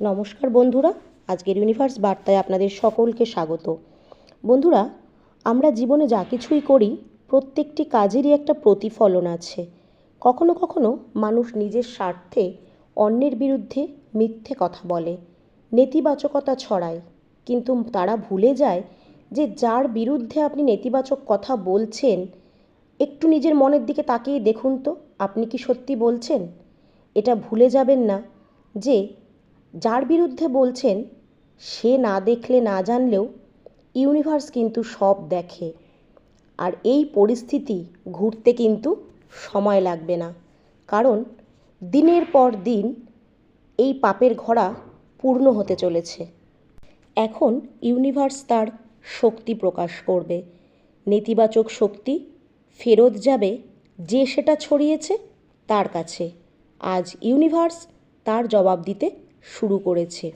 নমস্কার বন্ধুরা, আজকের ইউনিভার্স বার্তায় আপনাদের সকলকে স্বাগত। বন্ধুরা, আমরা জীবনে যা কিছুই করি, প্রত্যেকটি কাজেরই একটা প্রতিফলন আছে। কখনো কখনো মানুষ নিজের স্বার্থে অন্যের বিরুদ্ধে মিথ্যে কথা বলে, নেতিবাচকতা ছড়ায়। কিন্তু তারা ভুলে যায় যে যার বিরুদ্ধে আপনি নেতিবাচক কথা বলছেন, একটু নিজের মনের দিকে তাকিয়ে দেখুন তো, আপনি কি সত্যি বলছেন? এটা ভুলে যাবেন না যে যার বিরুদ্ধে বলছেন, সে না দেখলে না জানলেও ইউনিভার্স কিন্তু সব দেখে। আর এই পরিস্থিতি ঘুরতে কিন্তু সময় লাগবে না। কারণ দিনের পর দিন এই পাপের ঘোড়া পূর্ণ হতে চলেছে। এখন ইউনিভার্স তার শক্তি প্রকাশ করবে। নেতিবাচক শক্তি ফেরত যাবে যে সেটা ছড়িয়েছে তার কাছে। আজ ইউনিভার্স তার জবাব দিতে শুরু করেছে।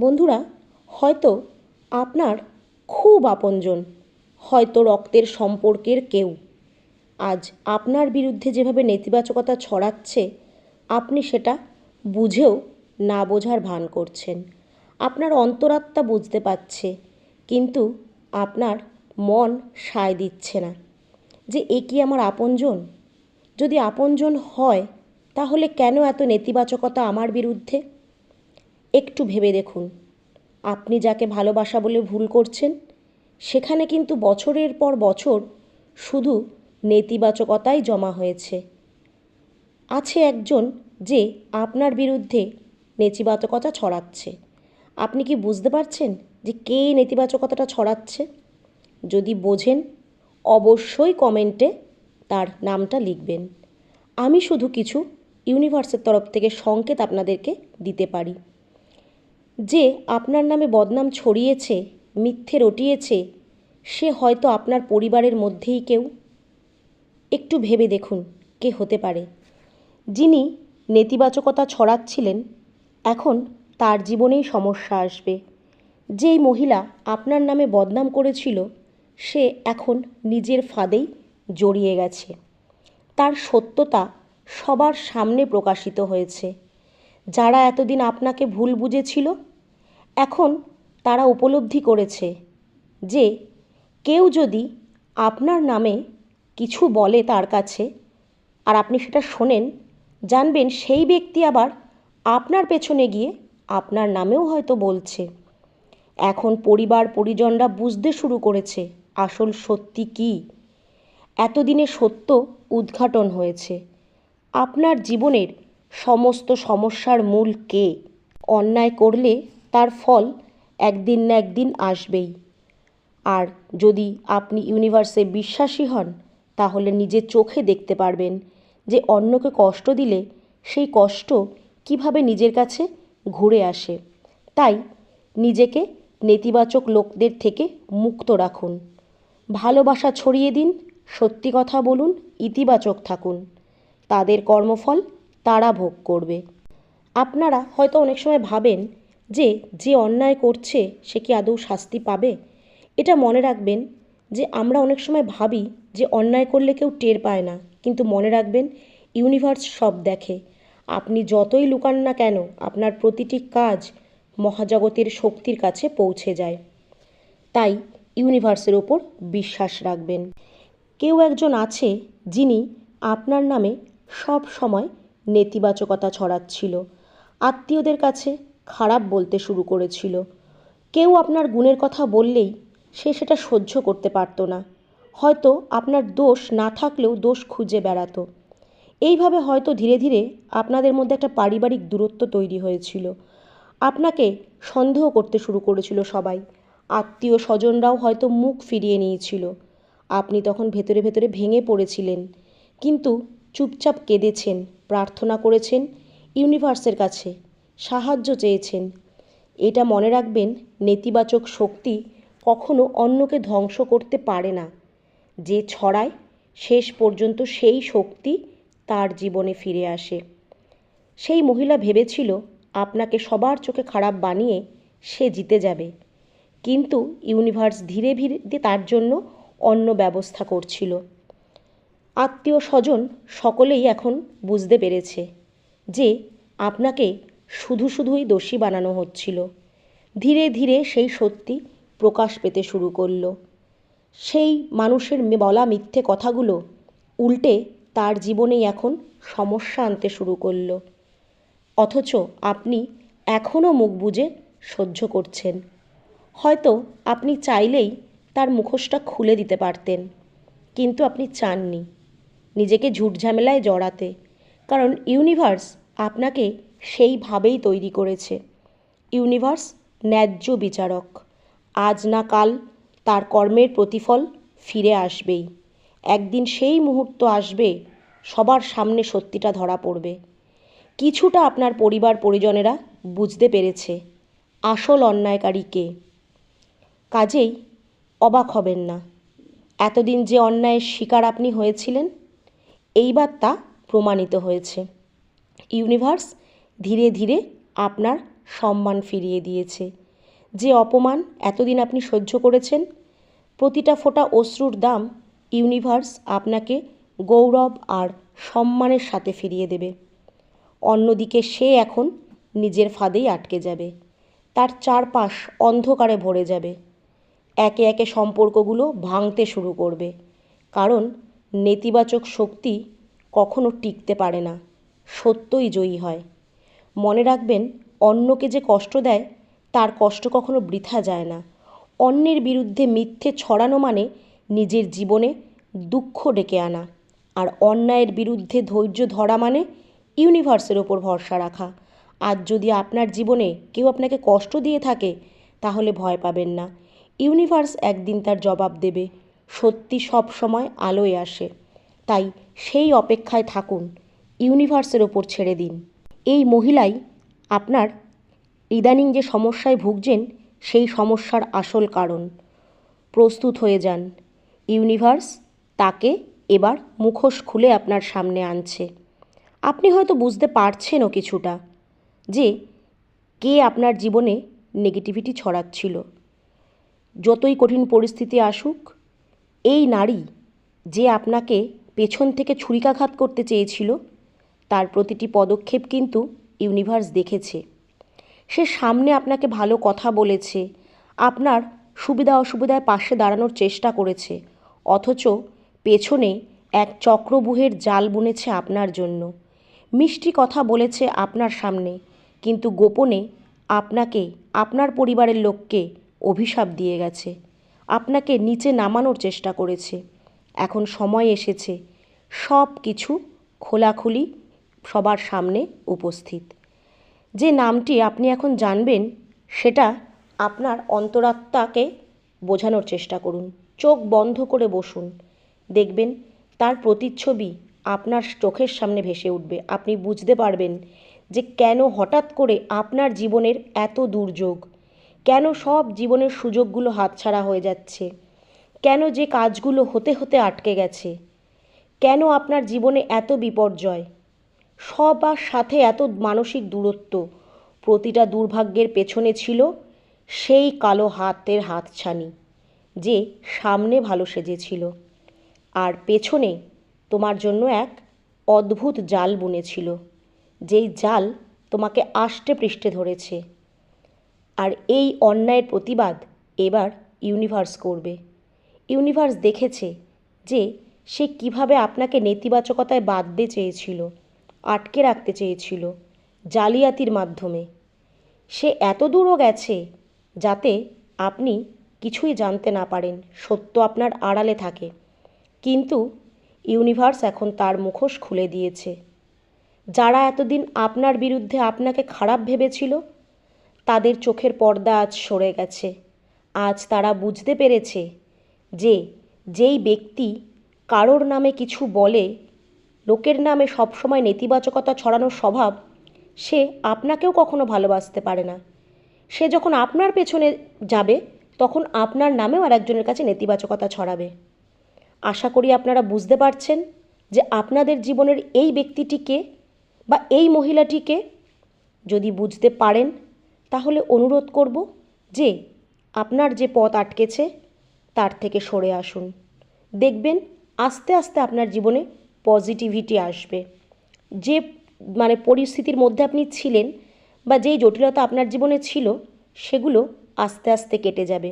বন্ধুরা, হয়তো আপনার খুব আপনজন, হয়তো রক্তের সম্পর্কের কেউ। আজ আপনার বিরুদ্ধে যেভাবে নেতিবাচকতা ছড়াচ্ছে, আপনি সেটা বুঝেও না বোঝার ভান করছেন। আপনার অন্তরাত্মা বুঝতে পারছে, কিন্তু আপনার মন সায় দিচ্ছে না। যে, এ কি আমার আপনজন? যদি আপনজন হয়, তাহলে কেন এত নেতিবাচকতা আমার বিরুদ্ধে? একটু ভেবে দেখুন। আপনি যাকে ভালোবাসা বলে ভুল করছেন, সেখানে কিন্তু বছরের পর বছর শুধু নেতিবাচকতাই জমা হয়েছে। আছে একজন যে আপনার বিরুদ্ধে নেতিবাচকতা ছড়াচ্ছে। আপনি কি বুঝতে পারছেন যে কে নেতিবাচকতাটা ছড়াচ্ছে? যদি বোঝেন, অবশ্যই কমেন্টে তার নামটা লিখবেন। আমি শুধু কিছু ইউনিভার্সের তরফ থেকে সংকেত আপনাদেরকে দিতে পারি। যে আপনার নামে বদনাম ছড়িয়েছে, মিথ্যে রটিয়েছে, সে হয়তো আপনার পরিবারের মধ্যেই কেউ। একটু ভেবে দেখুন কে হতে পারে। যিনি নেতিবাচকতা ছড়াচ্ছিলেন, এখন তার জীবনেই সমস্যা আসবে। যেই মহিলা আপনার নামে বদনাম করেছিল, সে এখন নিজের ফাঁদেই জড়িয়ে গেছে। তার সত্যতা সবার সামনে প্রকাশিত হয়েছে। যারা এতদিন আপনাকে ভুল বুঝেছিল এখন তারা উপলব্ধি করেছে যে কেউ যদি আপনার নামে কিছু বলে তার কাছে আর আপনি সেটা শোনেন, জানবেন সেই ব্যক্তি আবার আপনার পেছনে গিয়ে আপনার নামেও হয়তো বলছে। এখন পরিবার পরিজনরা বুঝতে শুরু করেছে আসল সত্যি কী। এতদিনে সত্য উদ্ঘাটন হয়েছে। আপনার জীবনের সমস্ত সমস্যার মূল কে? অন্যায় করলে তার ফল একদিন না একদিন আসবেই। আর যদি আপনি ইউনিভার্সে বিশ্বাসী হন, তাহলে নিজের চোখে দেখতে পারবেন যে অন্যকে কষ্ট দিলে সেই কষ্ট কীভাবে নিজের কাছে ঘুরে আসে। তাই নিজেকে নেতিবাচক লোকদের থেকে মুক্ত রাখুন। ভালোবাসা ছড়িয়ে দিন, সত্যি কথা বলুন, ইতিবাচক থাকুন। তাদের কর্মফল তারা ভোগ করবে। আপনারা হয়তো অনেক সময় ভাবেন যে যে অন্যায় করছে, সে কি আদৌ শাস্তি পাবে? এটা মনে রাখবেন যে, আমরা অনেক সময় ভাবি যে, অন্যায় করলে কেউ টের পায় না। কিন্তু মনে রাখবেন ইউনিভার্স সব দেখে। আপনি যতই লুকান না কেন, আপনার প্রতিটি কাজ মহাজগতের শক্তির কাছে পৌঁছে যায়। তাই ইউনিভার্সের ওপর বিশ্বাস রাখবেন। কেউ একজন আছে যিনি আপনার নামে সব সময় নেতিবাচকতা ছড়াচ্ছিল। আত্মীয়দের কাছে খারাপ বলতে শুরু করেছিল। কেউ আপনার গুণের কথা বললেই সে সেটা সহ্য করতে পারতো না। হয়তো আপনার দোষ না থাকলেও দোষ খুঁজে বেড়াতো। এইভাবে হয়তো ধীরে ধীরে আপনাদের মধ্যে একটা পারিবারিক দূরত্ব তৈরি হয়েছিল। আপনাকে সন্দেহ করতে শুরু করেছিল সবাই। আত্মীয় স্বজনরাও হয়তো মুখ ফিরিয়ে নিয়েছিল। আপনি তখন ভেতরে ভেতরে ভেঙে পড়েছিলেন। কিন্তু চুপচাপ কেঁদেছেন, প্রার্থনা করেছেন ইউনিভার্সের কাছে। সাহায্য চেয়েছেন। এটা মনে রাখবেন, নেতিবাচক শক্তি কখনো অন্যকে ধ্বংস করতে পারে না। যে ছড়ায়, শেষ পর্যন্ত সেই শক্তি তার জীবনে ফিরে আসে। সেই মহিলা ভেবেছিল, আপনাকে সবার চোখে খারাপ বানিয়ে সে জিতে যাবে। কিন্তু ইউনিভার্স ধীরে ধীরে তার জন্য অন্য ব্যবস্থা করছিল। আত্মীয় স্বজন সকলেই এখন বুঝতে পেরেছে যে, আপনাকে শুধু শুধুই দোষী বানানো হচ্ছিল। ধীরে ধীরে সেই সত্যি প্রকাশ পেতে শুরু করল। সেই মানুষের বলা মিথ্যে কথাগুলো উল্টে তার জীবনেই এখন সমস্যা আনতে শুরু করল। অথচ আপনি এখনও মুখ বুজে সহ্য করছেন। হয়তো আপনি চাইলেই তার মুখোশটা খুলে দিতে পারতেন, কিন্তু আপনি চাননি। নিজেকে ঝুট ঝামেলায় জড়াতে। কারণ ইউনিভার্স আপনাকে সেইভাবেই তৈরি করেছে। ইউনিভার্স ন্যায্য বিচারক। আজ না কাল তার কর্মের প্রতিফল ফিরে আসবেই। একদিন সেই মুহূর্ত আসবে, সবার সামনে সত্যিটা ধরা পড়বে। কিছুটা আপনার পরিবার পরিজনেরা বুঝতে পেরেছে, আসল অন্যায়কারী কে। কাজেই অবাক হবেন না। এতদিন যে অন্যায়ের শিকার আপনি হয়েছিলেন, এইবার তা প্রমাণিত হয়েছে। ইউনিভার্স ধীরে ধীরে আপনার সম্মান ফিরিয়ে দিয়েছে। যে অপমান এতদিন আপনি সহ্য করেছেন, প্রতিটা ফোঁটা অশ্রুর দাম ইউনিভার্স আপনাকে গৌরব আর সম্মানের সাথে ফিরিয়ে দেবে। অন্যদিকে সে এখন নিজের ফাঁদেই আটকে যাবে। তার চারপাশ অন্ধকারে ভরে যাবে। একে একে সম্পর্কগুলো ভাঙতে শুরু করবে। কারণ নেতিবাচক শক্তি কখনো টিকতে পারে না। সত্যই জয়ী হয়। মনে রাখবেন, অন্যকে যে কষ্ট দেয়, তার কষ্ট কখনো বৃথা যায় না। অন্যের বিরুদ্ধে মিথ্যে ছড়ানো মানে নিজের জীবনে দুঃখ ডেকে আনা। আর অন্যায়ের বিরুদ্ধে ধৈর্য ধরা মানে ইউনিভার্সের ওপর ভরসা রাখা। আর যদি আপনার জীবনে কেউ আপনাকে কষ্ট দিয়ে থাকে, তাহলে ভয় পাবেন না। ইউনিভার্স একদিন তার জবাব দেবে, সত্যি সব সময় আলোয় আসে। তাই সেই অপেক্ষায় থাকুন ইউনিভার্সের ওপর ছেড়ে দিন। এই মহিলাই আপনার ইদানিং যে সমস্যায় ভুগছেন, সেই সমস্যার আসল কারণ। প্রস্তুত হয়ে যান। ইউনিভার্স তাকে এবার মুখোশ খুলে আপনার সামনে আনছে। আপনি হয়তো বুঝতে পারছেনও কিছুটা যে কে আপনার জীবনে নেগেটিভিটি ছড়াচ্ছিল। যতই কঠিন পরিস্থিতি আসুক, এই নারী যে আপনাকে পেছন থেকে ছুরিকাঘাত করতে চেয়েছিল তার প্রতিটি পদক্ষেপ কিন্তু ইউনিভার্স দেখেছে। সে সামনে আপনাকে ভালো কথা বলেছে, আপনার সুবিধা অসুবিধায় পাশে দাঁড়ানোর চেষ্টা করেছে, অথচ পেছনে এক চক্রবুহের জাল বুনেছে আপনার জন্য। মিষ্টি কথা বলেছে আপনার সামনে, কিন্তু গোপনে আপনাকে, আপনার পরিবারের লোককে অভিশাপ দিয়ে গেছে, আপনাকে নিচে নামানোর চেষ্টা করেছে। এখন সময় এসেছে সব কিছু খোলাখুলি সবার সামনে উপস্থিত। যে নামটি আপনি এখন জানবেন, সেটা আপনার অন্তরাত্মাকে বোঝানোর চেষ্টা করুন। চোখ বন্ধ করে বসুন। দেখবেন, তার প্রতিচ্ছবি আপনার চোখের সামনে ভেসে উঠবে। আপনি বুঝতে পারবেন যে কেন হঠাৎ করে আপনার জীবনের এত দুর্যোগ? কেন সব জীবনের সুযোগগুলো হাতছাড়া হয়ে যাচ্ছে? কেন যে কাজগুলো হতে হতে আটকে গেছে? কেন আপনার জীবনে এত বিপর্যয়? সবার সাথে এত মানসিক দূরত্ব। প্রতিটা দুর্ভাগ্যের পেছনে ছিল সেই কালো হাতের হাতছানি, যে সামনে ভালো সেজেছিল। আর পেছনে তোমার জন্য এক অদ্ভুত জাল বুনেছিল, যেই জাল তোমাকে আষ্টে পৃষ্ঠে ধরেছে। আর এই অন্যায়ের প্রতিবাদ এবার ইউনিভার্স করবে। ইউনিভার্স দেখেছে যে সে কীভাবে আপনাকে নেতিবাচকতায় বাঁধতে চেয়েছিল। আটকে রাখতে চেয়েছিল জালিয়াতির মাধ্যমে। সে এত দূরও গেছে যাতে আপনি কিছুই জানতে না পারেন, সত্য আপনার আড়ালে থাকে। কিন্তু ইউনিভার্স এখন তার মুখোশ খুলে দিয়েছে। যারা এতদিন আপনার বিরুদ্ধে আপনাকে খারাপ ভেবেছিল, তাদের চোখের পর্দা আজ সরে গেছে। আজ তারা বুঝতে পেরেছে যে, যেই ব্যক্তি কারোর নামে কিছু বলে লোকের নামে সবসময় নেতিবাচকতা ছড়ানোর স্বভাব সে আপনাকেও কখনো ভালোবাসতে পারে না। সে যখন আপনার পেছনে যাবে, তখন আপনার নামেও আর একজনের কাছে নেতিবাচকতা ছড়াবে। আশা করি আপনারা বুঝতে পারছেন যে আপনাদের জীবনের এই ব্যক্তিটিকে বা এই মহিলাটিকে যদি বুঝতে পারেন, তাহলে অনুরোধ করব যে আপনার যে পথ আটকেছে, তার থেকে সরে আসুন। দেখবেন আস্তে আস্তে আপনার জীবনে পজিটিভিটি আসবে। যে মানে পরিস্থিতির মধ্যে আপনি ছিলেন বা যেই জটিলতা আপনার জীবনে ছিল, সেগুলো আস্তে আস্তে কেটে যাবে।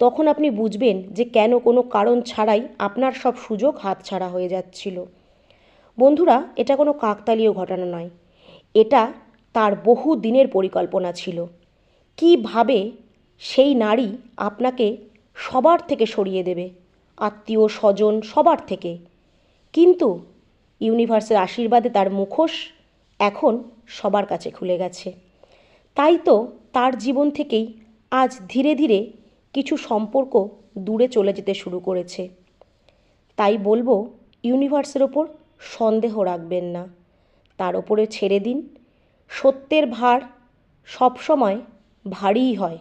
তখন আপনি বুঝবেন যে কেন কোনো কারণ ছাড়াই আপনার সব সুযোগ হাতছাড়া হয়ে যাচ্ছিল। বন্ধুরা, এটা কোনো কাকতালীয় ঘটনা নয়। এটা তার বহু দিনের পরিকল্পনা ছিল। কীভাবে সেই নারী আপনাকে সবার থেকে সরিয়ে দেবে? আত্মীয় স্বজন সবার থেকে। কিন্তু ইউনিভার্সের আশীর্বাদে তার মুখোশ এখন সবার কাছে খুলে গেছে। তাই তো তার জীবন থেকেই আজ ধীরে ধীরে কিছু সম্পর্ক দূরে চলে যেতে শুরু করেছে। তাই বলব, ইউনিভার্সের ওপর সন্দেহ রাখবেন না। তার ওপরে ছেড়ে দিন। সত্যের ভার সবসময় ভারীই হয়।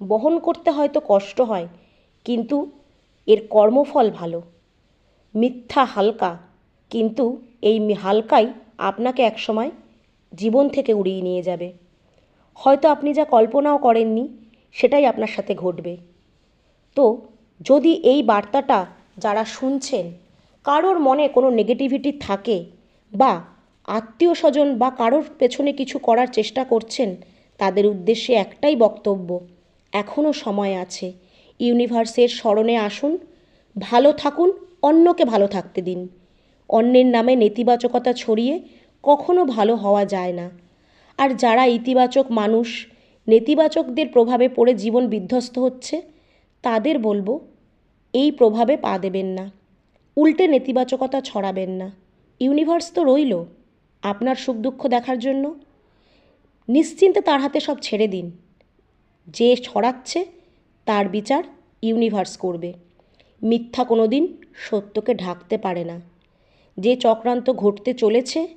বহন করতে হয়তো কষ্ট হয়, কিন্তু এর কর্মফল ভালো। মিথ্যা হালকা। কিন্তু এই হালকাই আপনাকে একসময় জীবন থেকে উড়িয়ে নিয়ে যাবে। হয়তো আপনি যা কল্পনাও করেননি, সেটাই আপনার সাথে ঘটবে। তো যদি এই বার্তাটা যারা শুনছেন, কারোর মনে কোনো নেগেটিভিটি থাকে বা আত্মীয় স্বজন বা কারোর পেছনে কিছু করার চেষ্টা করছেন, তাদের উদ্দেশ্যে একটাই বক্তব্য এখনও সময় আছে। ইউনিভার্সের স্মরণে আসুন, ভালো থাকুন অন্যকে ভালো থাকতে দিন। অন্যের নামে নেতিবাচকতা ছড়িয়ে কখনো ভালো হওয়া যায় না। আর যারা ইতিবাচক মানুষ, নেতিবাচকদের প্রভাবে পড়ে জীবন বিধ্বস্ত হচ্ছে, তাদের বলব, এই প্রভাবে পা দেবেন না। উল্টে নেতিবাচকতা ছড়াবেন না। ইউনিভার্স তো রইল আপনার সুখ দুঃখ দেখার জন্য। নিশ্চিন্তে তার হাতে সব ছেড়ে দিন। যে ছড়াচ্ছে, তার বিচার ইউনিভার্স করবে। মিথ্যা কোনো দিন সত্যকে ঢাকতে পারে না। যে চক্রান্ত ঘটতে চলেছে,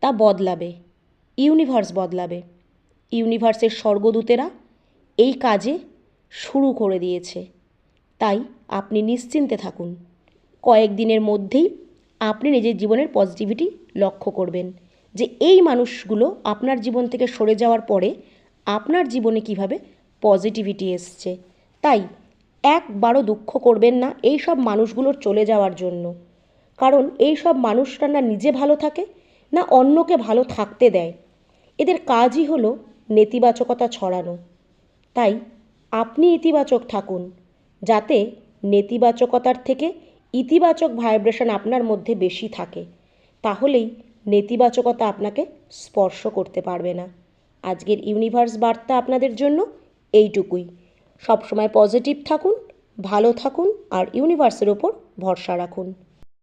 তা বদলাবে ইউনিভার্স বদলাবে। ইউনিভার্সের স্বর্গদূতেরা এই কাজে শুরু করে দিয়েছে। তাই আপনি নিশ্চিন্তে থাকুন। কয়েকদিনের মধ্যেই আপনি নিজের জীবনের পজিটিভিটি লক্ষ্য করবেন যে এই মানুষগুলো আপনার জীবন থেকে সরে যাওয়ার পরে আপনার জীবনে কীভাবে পজিটিভিটি এসছে। তাই একবারও দুঃখ করবেন না এই সব মানুষগুলোর চলে যাওয়ার জন্য। কারণ এই সব মানুষরা না নিজে ভালো থাকে, না অন্যকে ভালো থাকতে দেয়। এদের কাজই হলো নেতিবাচকতা ছড়ানো। তাই আপনি ইতিবাচক থাকুন, যাতে নেতিবাচকতার থেকে ইতিবাচক ভাইব্রেশন আপনার মধ্যে বেশি থাকে। তাহলেই নেতিবাচকতা আপনাকে স্পর্শ করতে পারবে না। আজকের ইউনিভার্স বার্তা আপনাদের জন্য এইটুকুই। সবসময় পজিটিভ থাকুন ভালো থাকুন আর ইউনিভার্সের ওপর ভরসা রাখুন।